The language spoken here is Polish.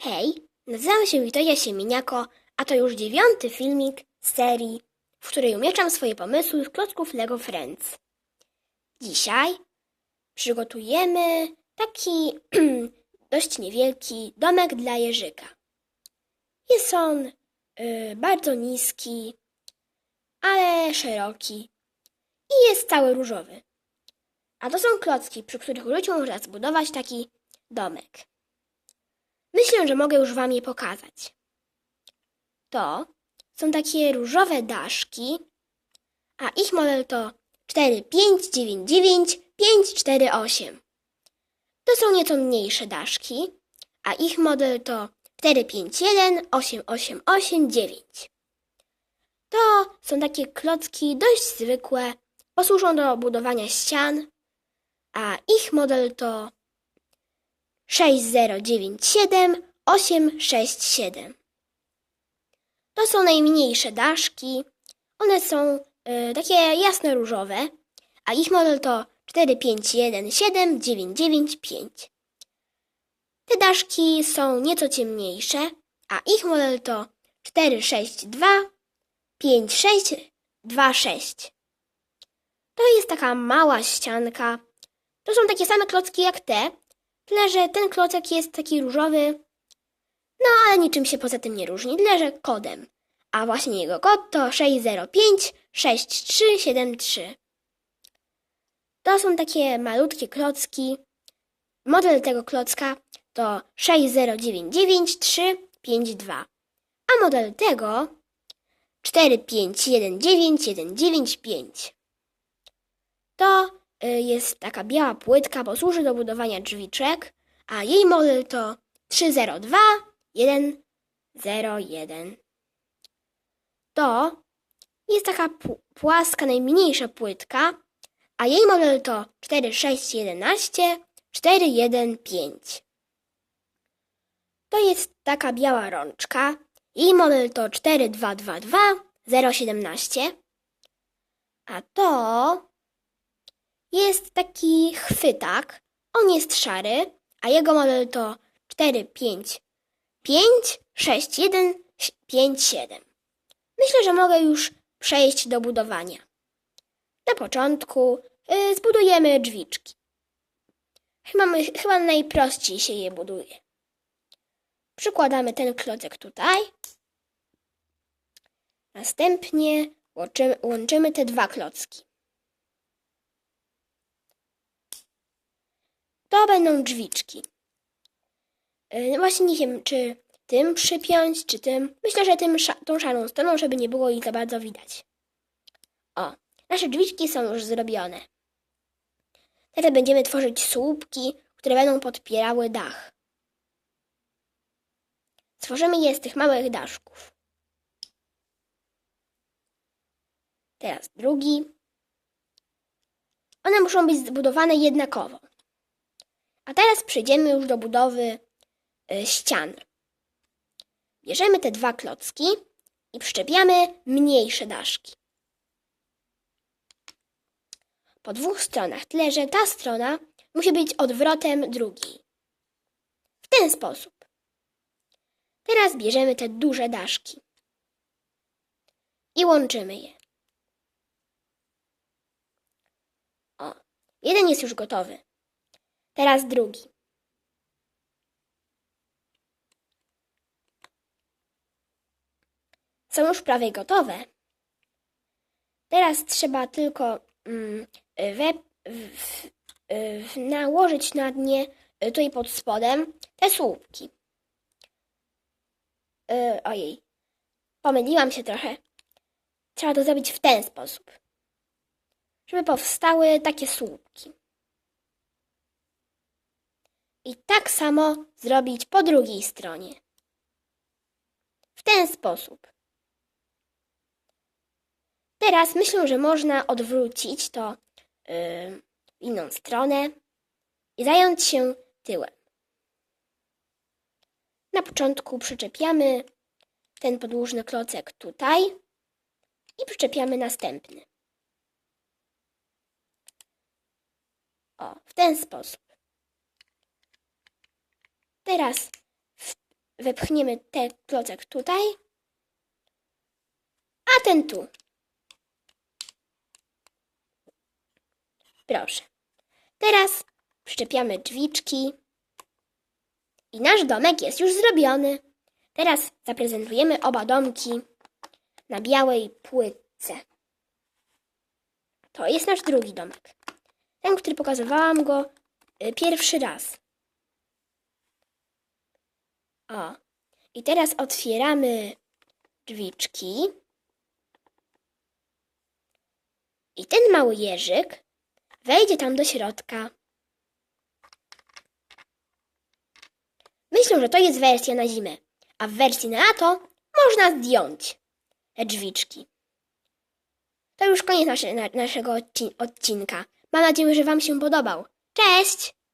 Hej, nazywam się Witoria Siemieniako, a to już dziewiąty filmik z serii, w której umieszczam swoje pomysły z klocków Lego Friends. Dzisiaj przygotujemy taki dość niewielki domek dla Jerzyka. Jest on y, bardzo niski, ale szeroki i jest cały różowy. A to są klocki, przy których ludziom można zbudować taki domek. Myślę, że mogę już Wam je pokazać. To są takie różowe daszki, a ich model to 4599 548. To są nieco mniejsze daszki, a ich model to 451 8889. To są takie klocki dość zwykłe, posłużą do budowania ścian, a ich model to 6097 867. To są najmniejsze daszki. One są y, takie jasno-różowe, a ich model to 4517 995. Te daszki są nieco ciemniejsze, a ich model to 462 5626. To jest taka mała ścianka. To są takie same klocki jak te, tyle że ten klocek jest taki różowy, no ale niczym się poza tym nie różni, tyle że kodem. A właśnie jego kod to 605 6373. To są takie malutkie klocki. Model tego klocka to 6099 352, a model tego 4519195. 195. To jest taka biała płytka, bo służy do budowania drzwiczek, a jej model to 302 101. To jest taka płaska, najmniejsza płytka, a jej model to 4611 415. To jest taka biała rączka. Jej model to 4222 017. A to jest taki chwytak. On jest szary, a jego model to 455 6157. Myślę, że mogę już przejść do budowania. Na początku y, zbudujemy drzwiczki. Chyba, my, chyba najprościej się je buduje. Przykładamy ten klocek tutaj. Następnie łączymy, łączymy te dwa klocki. To będą drzwiczki. Yy, właśnie nie wiem, czy tym przypiąć, czy tym. Myślę, że tym tą szarą stroną, żeby nie było ich za bardzo widać. O, nasze drzwiczki są już zrobione. Teraz będziemy tworzyć słupki, które będą podpierały dach. Stworzymy je z tych małych daszków. Teraz drugi. One muszą być zbudowane jednakowo. A teraz przejdziemy już do budowy y, ścian. Bierzemy te dwa klocki i przyczepiamy mniejsze daszki. Po dwóch stronach, tyle że ta strona musi być odwrotem drugiej. W ten sposób. Teraz bierzemy te duże daszki i łączymy je. O, jeden jest już gotowy. Teraz drugi. Są już prawie gotowe. Teraz trzeba tylko mm, we, w, w, w, nałożyć na dnie, y, tutaj pod spodem, te słupki. Yy, ojej, pomyliłam się trochę. Trzeba to zrobić w ten sposób, żeby powstały takie słupki. I tak samo zrobić po drugiej stronie. W ten sposób. Teraz myślę, że można odwrócić to yy, w inną stronę i zająć się tyłem. Na początku przyczepiamy ten podłużny klocek tutaj i przyczepiamy następny. O, w ten sposób. Teraz wepchniemy ten klocek tutaj, a ten tu. Proszę. Teraz przyczepiamy drzwiczki i nasz domek jest już zrobiony. Teraz zaprezentujemy oba domki na białej płytce. To jest nasz drugi domek. Ten, który pokazywałam go y, pierwszy raz. O. I teraz otwieramy drzwiczki. I ten mały jeżyk wejdzie tam do środka. Myślę, że to jest wersja na zimę, a w wersji na lato można zdjąć te drzwiczki. To już koniec nasze, na, naszego odci- odcinka. Mam nadzieję, że Wam się podobał. Cześć!